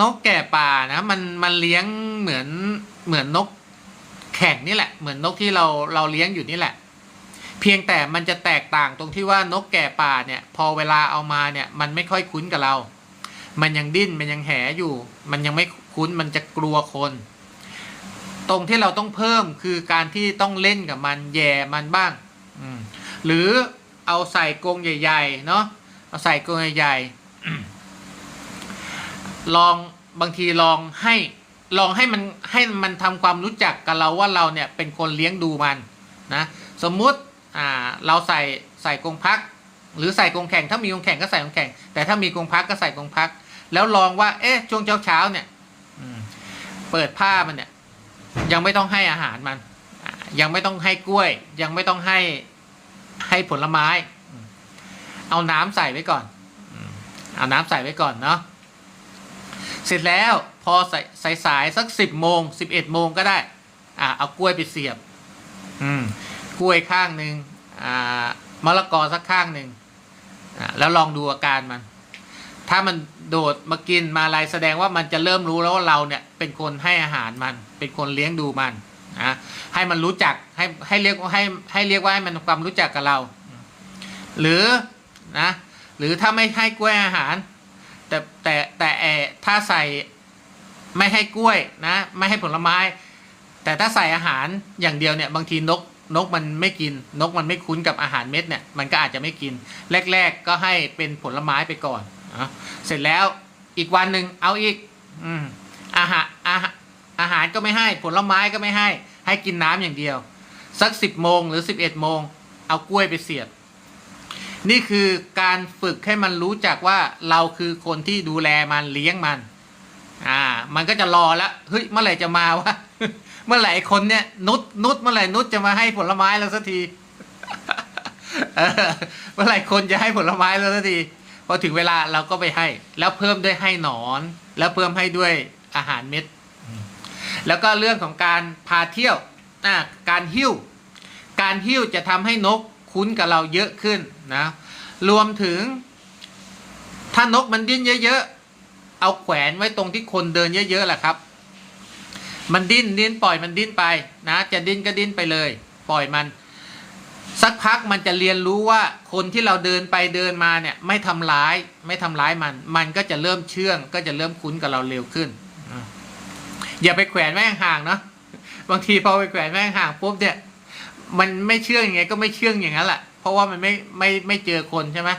นกแก่ป่านะมันมันเลี้ยงเหมือนเหมือนนกแข่งนี่แหละ เหมือนนกที่เราเราเลี้ยงอยู่นี่แหละ เพียงแต่มันจะแตกต่างตรงที่ว่านกแก่ป่าเนี่ย พอเวลาเอามาเนี่ยมันไม่ค่อยคุ้นกับเรา มันยังดิ้นมันยังแหอยู่ มันยังไม่คุ้นมันจะกลัวคน ตรงที่เราต้องเพิ่มคือการที่ต้องเล่นกับมันแย่มันบ้างหรือเอาใส่กรงใหญ่ ๆ เนาะเอาใส่กรงใหญ่ๆ ลองบางทีลองให้ลองให้มันให้มันทำความรู้จักกับเราว่าเราเนี่ยเป็นคนเลี้ยงดูมันนะสมมุติอ่าเราใส่ใส่กรงพัก หรือใส่กรงแข่งถ้ามีกรงแข่งก็ใส่กรงแข่งแต่ถ้ามีกรงพักก็ใส่กรงพัก แล้วลองว่าเอ๊ะช่วงเช้าเช้าเนี่ยเปิดผ้ามันเนี่ยยังไม่ต้องให้อาหารมัน ยังไม่ต้องให้กล้วย ยังไม่ต้องให้ให้ผลไม้ เอาน้ำใส่ไว้ก่อน เอาน้ำใส่ไว้ก่อนเนาะ เสร็จแล้วพอใส่ใส่สายสักสิบโมงสิบเอ็ดโมงก็ได้ อ่าเอากล้วยไปเสียบ อืมกล้วยข้างหนึ่งอ่ามะละกอสักข้างหนึ่งอ่าแล้วลองดูอาการมัน ถ้ามันโดดมากินมาอะไรแสดงว่ามันจะเริ่มรู้แล้วว่าเราเนี่ย เป็นคนให้อาหารมัน เป็นคนเลี้ยงดูมันนะให้มันรู้จักให้ให้เรียกว่าให้ให้เรียกว่าให้มันความรู้จักกับเรา หรือนะหรือถ้าไม่ให้กล้วยอาหาร แต่แต่แต่แอ ถ้าใส่ไม่ให้กล้วยนะ ไม่ให้ผลไม้ แต่ถ้าใส่อาหารอย่างเดียวเนี่ย บางทีนกนกมันไม่กิน นกมันไม่คุ้นกับอาหารเม็ดเนี่ย มันก็อาจจะไม่กิน แรก ๆ ก็ให้เป็นผลไม้ไปก่อนอะเสร็จแล้วอีกวันหนึ่งเอาอีกอืมอาหารอาหารอาหารก็ไม่ให้ ผลไม้ก็ไม่ให้ ให้กินน้ำอย่างเดียว สักสิบโมงหรือสิบเอ็ดโมงเอากล้วยไปเสียบ นี่คือการฝึกให้มันรู้จักว่าเราคือคนที่ดูแลมันเลี้ยงมัน อ่า มันก็จะรอแล้วเฮ้ยเมื่อไหร่จะมาวะเมื่อไหร่คนเนี่ยนุชนุชเมื่อไหร่นุชจะมาให้ผลไม้เราสักทีเมื่อไหร่คนจะให้ผลไม้เราสักทีพอถึงเวลาเราก็ไปให้ แล้วเพิ่มด้วยให้หนอน แล้วเพิ่มให้ด้วยอาหารเม็ด แล้วก็เรื่องของการพาเที่ยวอ่าการหิ้ว การหิ้วจะทำให้นก คุ้นกับเราเยอะขึ้นนะรวมถึง ถ้านกมันดิ้นเยอะๆเอาแขวนไว้ตรงที่คนเดินเยอะๆแหละครับ มันดิ้นดิ้นปล่อยมันดิ้นไปนะ จะดิ้นก็ดิ้นไปเลย ปล่อยมัน สักพักมันจะเรียนรู้ว่าคนที่เราเดินไปเดินมาเนี่ย ไม่ทำร้าย ไม่ทำร้ายมัน มันก็จะเริ่มเชื่อง ก็จะเริ่มคุ้นกับเราเร็วขึ้นอย่าไปแขวนแม่งห่างเนาะบางทีพอไปแขวนแม่งห่างปุ๊บเนี่ย มันไม่เชื่องยังไงก็ไม่เชื่องอย่างนั้นแหละเพราะว่ามันไม่ไม่ไม่เจอคนใช่ไหม